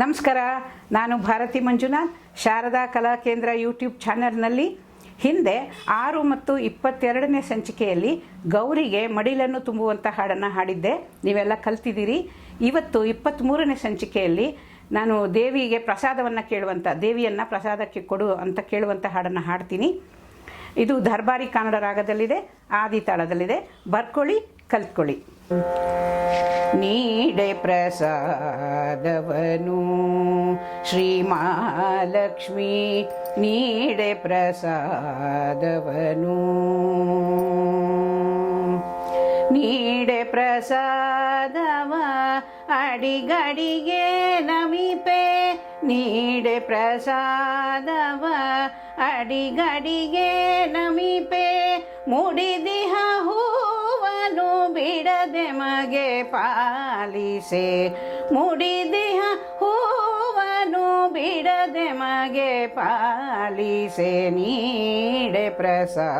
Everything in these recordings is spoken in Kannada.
ನಮಸ್ಕಾರ, ನಾನು ಭಾರತಿ ಮಂಜುನಾಥ್, ಶಾರದಾ ಕಲಾ ಕೇಂದ್ರ ಯೂಟ್ಯೂಬ್ ಚಾನೆಲ್ನಲ್ಲಿ. ಹಿಂದೆ ಆರು ಮತ್ತು ಇಪ್ಪತ್ತೆರಡನೇ ಸಂಚಿಕೆಯಲ್ಲಿ ಗೌರಿಗೆ ಮಡಿಲನ್ನು ತುಂಬುವಂಥ ಹಾಡನ್ನು ಹಾಡಿದ್ದೆ. ನೀವೆಲ್ಲ ಕಲ್ತಿದ್ದೀರಿ. ಇವತ್ತು ಇಪ್ಪತ್ತ್ಮೂರನೇ ಸಂಚಿಕೆಯಲ್ಲಿ ನಾನು ದೇವಿಗೆ ಪ್ರಸಾದವನ್ನು ಕೇಳುವಂಥ ದೇವಿಯನ್ನು ಪ್ರಸಾದಕ್ಕೆ ಕೊಡು ಅಂತ ಕೇಳುವಂಥ ಹಾಡನ್ನು ಹಾಡ್ತೀನಿ. ಇದು ದರ್ಬಾರಿ ಕನ್ನಡ ರಾಗದಲ್ಲಿದೆ ಆದಿತಾಳದಲ್ಲಿದೆ ಬರ್ಕೊಳ್ಳಿ, ಕಲ್ತ್ಕೊಳ್ಳಿ. ನೀಡೆ ಪ್ರಸಾದವನು. ಶ್ರೀ ಮಹಾಲಕ್ಷ್ಮಿ ನೀಡೆ ಪ್ರಸಾದವನು. ನೀಡೆ ಪ್ರಸಾದವ ಅಡಿಗಡಿಗೆ ನಮಿಪೆ. ನೀಡೆ ಪ್ರಸಾದವ ಅಡಿಗಡಿಗೆ ನಮಿಪೆ. ಮುಡಿದಿಹ ಹೂವನು ಬಿಡದೆ ಮಗೆ ಪಾಲಿಸೆ ಮುಡಿದಿಹ ಹೂವನು ಬಿಡದೆ ಮಗೆ ಪಾಲಿಸೆ ನೀಡೆ ಪ್ರಸಾದವನು.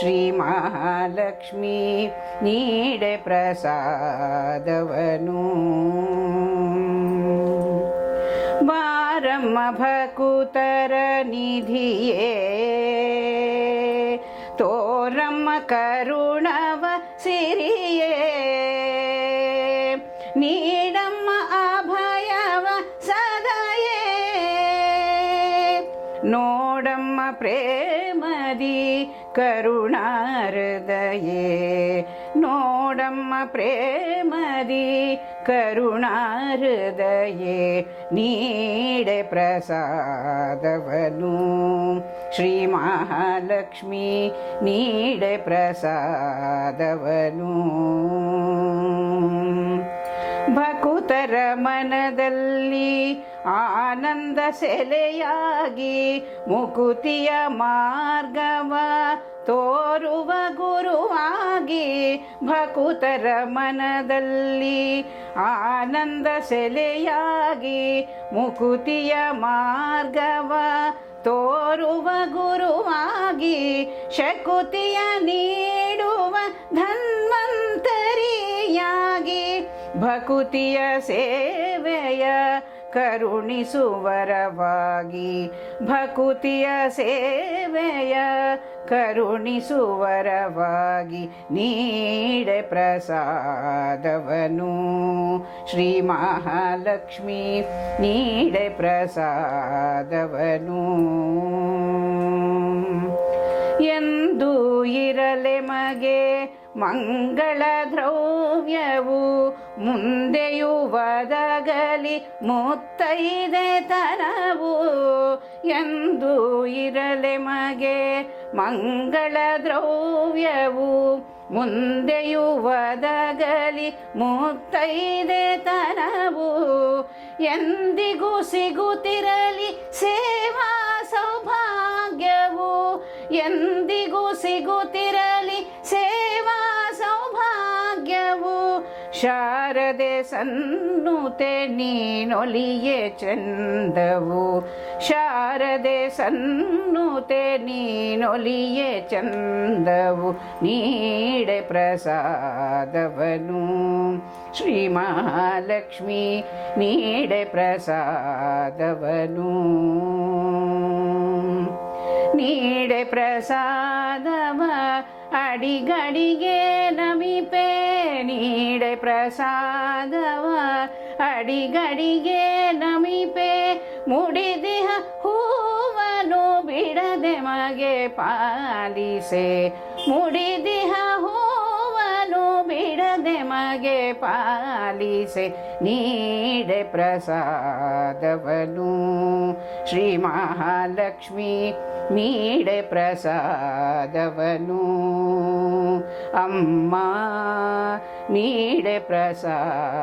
ಶ್ರೀ ಮಹಾಲಕ್ಷ್ಮಿ ನೀಡೆ ಪ್ರಸಾದವನು. ಬಾರಮ್ಮ ಭಕುತರ ನಿಧಿಯೇ గోరమ్మ కరుణవ సిరియే నీడమ్మ అభయవ సదయే నోడమ్మ ప్రేమది కరుణారదయే ನೋಡಮ್ಮ ಪ್ರೇಮದಿ ಕರುಣಾರದಯೇ ನೀಡೆ ಪ್ರಸಾದವನು. ಶ್ರೀ ಮಹಾಲಕ್ಷ್ಮಿ ನೀಡೆ ಪ್ರಸಾದವನು. ಭಕುತರ ಮನದಲ್ಲಿ ಆನಂದ ಸೆಲೆಯಾಗಿ ಮುಕುತಿಯ ಮಾರ್ಗವ ತೋರುವ ಗುರುವಾಗಿ ಭಕುತರ ಮನದಲ್ಲಿ ಆನಂದ ಸೆಲೆಯಾಗಿ ಮುಕುತಿಯ ಮಾರ್ಗವ ತೋರುವ ಗುರುವಾಗಿ ಶಕುತಿಯ ನೀಡುವ ಧನ್ವಂತರಿಯಾಗಿ ಭಕುತಿಯ ಸೇವೆಯ ಕರುಣಿಸುವರವಾಗಿ ಭಕುತಿಯ ಸೇವೆಯ ಕರುಣಿಸುವರವಾಗಿ ನೀಡೆ ಪ್ರಸಾದವನು. ಶ್ರೀ ಮಹಾಲಕ್ಷ್ಮಿ, ನೀಡೆ ಪ್ರಸಾದವನು. ಎಂದು ಇರಲೆ ಮಗೆ ಮಂಗಳ ದ್ರವ್ಯವು ಮುಂದೆಯೂ ಬದಗಲಿ ಮುತ್ತೈದೆ ತನವು ಎಂದು ಇರಲೆ ಮಗೆ ಮಂಗಳ ದ್ರವ್ಯವು ಮುಂದೆಯೂ ಬದಗಲಿ ಮುತ್ತೈದೆ ತನವು ಎಂದಿಗೂ ಸಿಗುತ್ತಿರಲಿ ಸೇವಾ ಸೌಭಾಗ್ಯವು ಎಂದಿಗೂ ಸಿಗುತ್ತಿರಲಿ ಸೇವಾ ಶಾರದೆ ಸನ್ನುತೆ ನೀನೊಲಿಯೇ ಚಂದವು. ಶಾರದೆ ಸನ್ನುತೆ ನೀನೊಲಿಯೇ ಚಂದವು. ನೀಡೆ ಪ್ರಸಾದವನು. ಶ್ರೀ ಮಹಾಲಕ್ಷ್ಮಿ ನೀಡೆ ಪ್ರಸಾದವನು. ನೀಡೆ ಪ್ರಸಾದವ ಅಡಿಗಡಿಗೆ ನಮಿಪೆ. ನೀಡೆ ಪ್ರಸಾದವ ಅಡಿಗಡಿಗೆ ನಮಿಪೆ. ಮುಡಿದಿಹ ಹೂವನು ಬಿಡದೆ ಮಗೆ ಪಾಲಿಸೆ. ಮುಡಿದಿಹ ಬಿಡದೆ ಮಗೆ ಪಾಲಿಸೆ ನೀಡೆ ಪ್ರಸಾದವನು. ಶ್ರೀ ಮಹಾಲಕ್ಷ್ಮಿ ನೀಡೆ ಪ್ರಸಾದವನು. ಅಮ್ಮ ನೀಡೆ ಪ್ರಸಾದವನು.